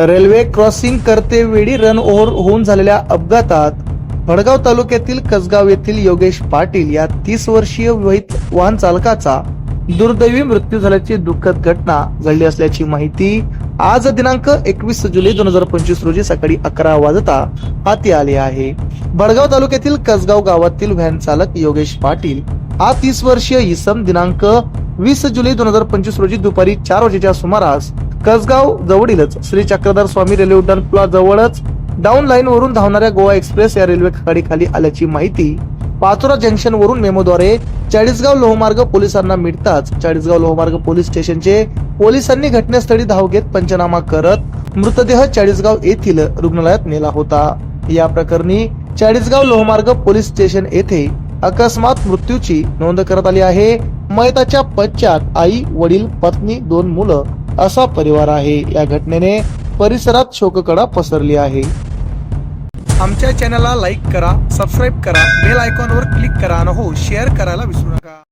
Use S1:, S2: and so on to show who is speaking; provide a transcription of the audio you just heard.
S1: Railway crossing करते वेळी run over होऊन झालेल्या अपघातात भडगाव तालुक्यातील कसगाव येथील योगेश पाटील या तीस वर्षीय विवाहित वाहन चालकाचा दुर्दैवी मृत्यू झाल्याची दुःखद घटना घडली असल्याची माहिती आज दिनांक एकवीस जुलै दोन हजार पंचवीस रोजी सकाळी अकरा वाजता हाती आले आहे. भडगाव तालुक्यातील कसगाव गावातील व्हॅन चालक योगेश पाटील हा तीस वर्षीय इसम दिनांक वीस जुलै दोन हजार पंचवीस रोजी दुपारी चार वाजेच्या सुमारास कसगाव जवळीलच. श्री चक्रधर स्वामी रेल्वे उड्डाण पुलाजवळच डाऊन लाईन वरून धावणाऱ्या गोवा एक्सप्रेस या रेल्वे गाडीखाली आल्याची माहिती पाचोरा जंक्शन वरून मेमोद्वारे चाळीसगाव लोहमार्ग पोलिसांना मिळताच चाळीसगाव लोहमार्ग पोलीस स्टेशनचे पोलिसांनी घटनास्थळी धाव घेत पंचनामा करत मृतदेह चाळीसगाव येथील रुग्णालयात नेला होता. या प्रकरणी चाळीसगाव लोहमार्ग पोलीस स्टेशन येथे अकस्मात मृत्यूची नोंद करत आली आहे. मयताच्या पश्चात आई वडील पत्नी दोन मुलं असा परिवार आहे. या घटनेने परिसरात शोककडा पसरली आहे. आमच्या चॅनलला लाईक करा सबस्क्राईब करा बेल आयकॉनवर क्लिक करा आणि हो शेअर करायला विसरू नका.